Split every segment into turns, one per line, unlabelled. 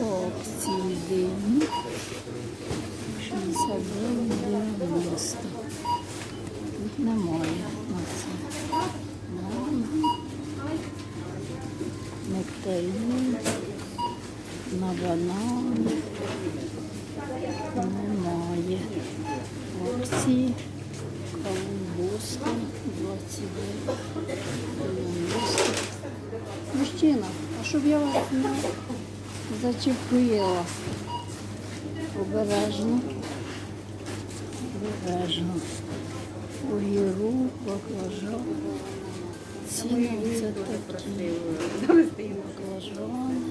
Опції дині. 69,90. Тут немає на це. Нектарин. На банан. Немає. Опції. Колумбуска. 29. 90. Мужчина, а щоб я вас не зачепила. Обережно. Обережно. Огіру, баклажан. Ціни це такі. Баклажан.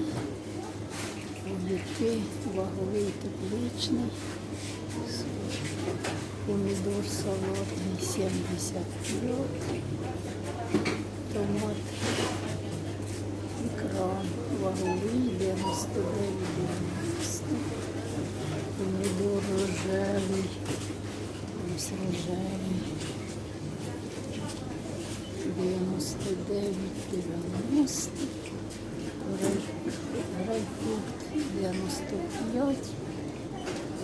Огірки, ваговий тепличний. Помідор салатний 75. Томат Ваговий 99,90. Помідор рожевий. Ось рожевий. 99,90. Грейпфрут 95.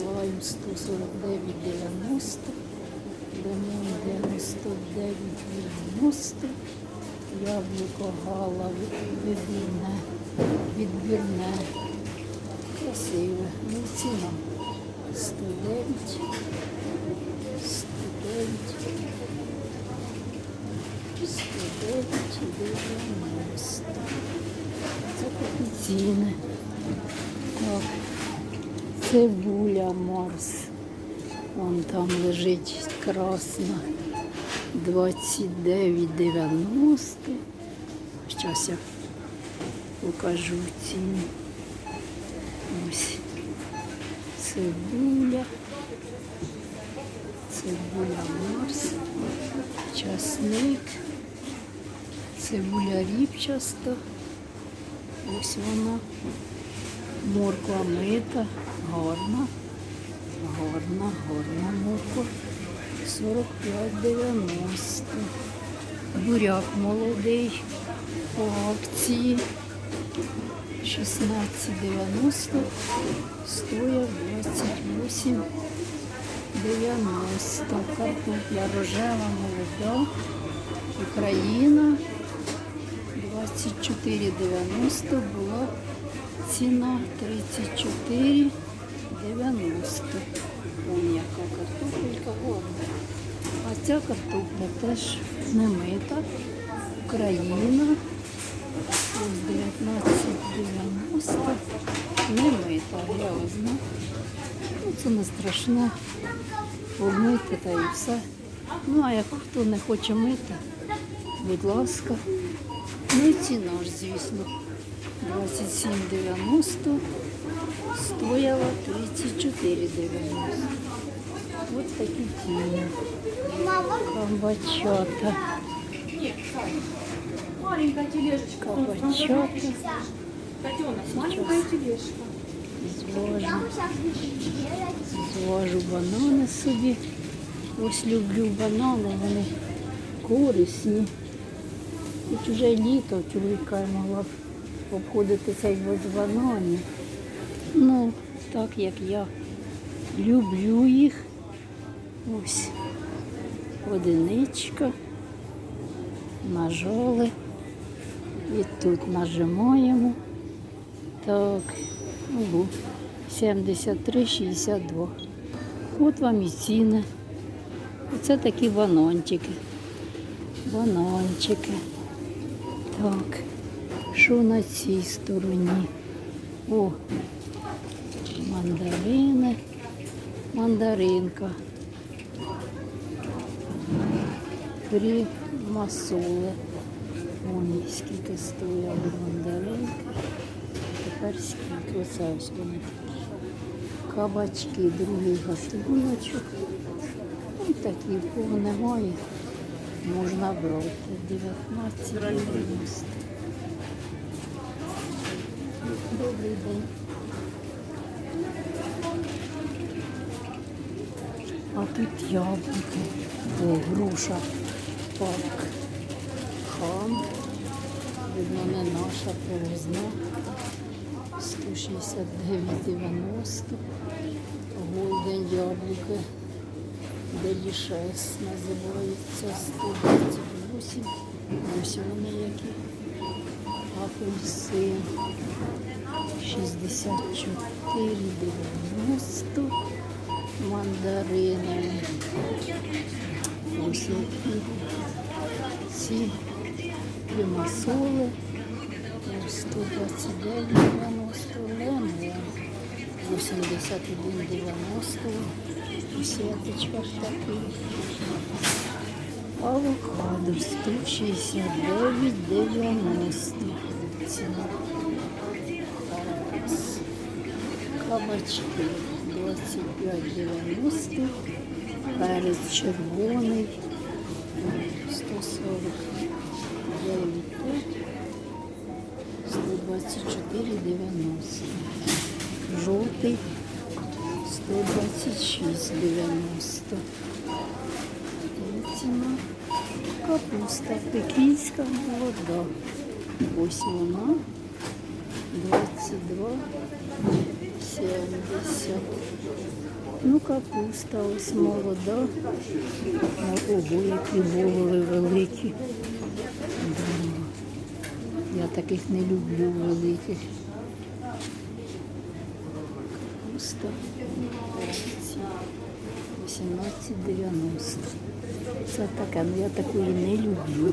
Лайм 149,90. Лимон 99,90. Яблуко гала відбірне, відбірне, красиве, ну ціна 109, 109, 109, 90. Це такі ціни. Так, цибуля Марс. Вон там лежить красна. 29,90. Зараз я покажу ціну. Ось цибуля. Цибуля Марс. Часник. Цибуля ріпчаста. Ось вона. Морква мита. Гарна. Гарна, гарна морква. 45,90. Буряк молодий по акції 16,90. Стоїть 28,90. Картопля рожева молода. Україна 24,90 була ціна 34,90. Вон яка картопелька, ладно. А ця картопля теж не мита. Україна. Ось 19,90. Не мита, грязна. Ну, це не страшно. Помити та і все. Ну, а як хто не хоче мити, будь ласка. Ну і ціна ж, звісно. 27,90 стояла 34,90. Ось такі ціни. Кабачата.
Маленькая тележечка.
Кабачата.
Котенок, маленькая тележка.
Звожу. Звожу банани собі. Ось люблю банани, вони корисні. Хоч вже літо чоловіка я могла б обходитися без бананів. Ну, так як я люблю їх. Ось одиничка. Нажали. І тут нажимаємо. Так, ого, 73,62. От вам і ціни. Оце такі бананчики. Бананчики. Так, що на цій стороні? О, мандарини, мандаринка. Фрі масоли. Вон скільки стояли мандаринки. Тепер скільки оце ось вони такі. Кабачки, другий гатуночок. Ось такі, в кого немає, можна брати. 19,90. Добрий день. А тут яблуки. О, груша. Пак. Хам. Видно, не наша привозна. 100 169,90. Голден яблуки. Делішес називається 128. Ось вони які. Апельсин 64,90. Мандарини. Ось які ці кремасоли. 129,90 лемон. 81,90. Сеточка ж такий. Авокадо 169,90. Ціна. Зараз. Кабачки 25,90. Перець червоний 149,5. 124,90. Жовтий 126,90. І ціна. Капуста пекінська молода. Ось вона. 22,70. Ну, капуста ось молода. Ого, які голови великі. Я таких не люблю великих. Капуста. Ці 18,90. Це таке, ну я такої не люблю.